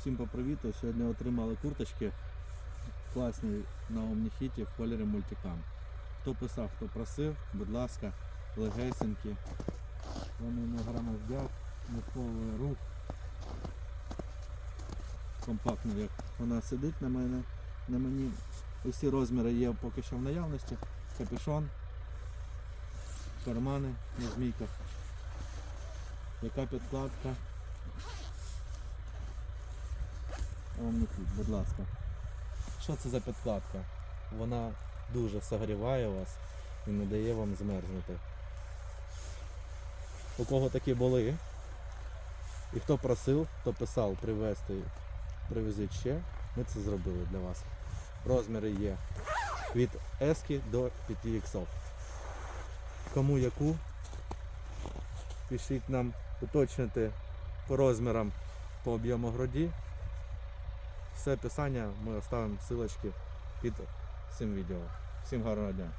Всім попривіту! Сьогодні отримали курточки класні на Omnihit в кольорі мультикам. Хто писав, хто просив, будь ласка, легесенькі. Вони не громоздять, не сковує рух. Компактно, як вона сидить на мене. На мені усі розміри є поки що в наявності. Капюшон, кармани на змійках. Яка підкладка? Omnifit, будь ласка. Що це за підкладка? Вона дуже согріває вас і не дає вам змерзнути. У кого такі були? І хто просив, хто писав привезти, привезіть ще, ми це зробили для вас. Розміри є від S до 5X. Кому яку? Пишіть нам уточнити по розмірам по об'єму груді. Все описання ми оставимо ссылочки під цим відео. Всім гарного дня!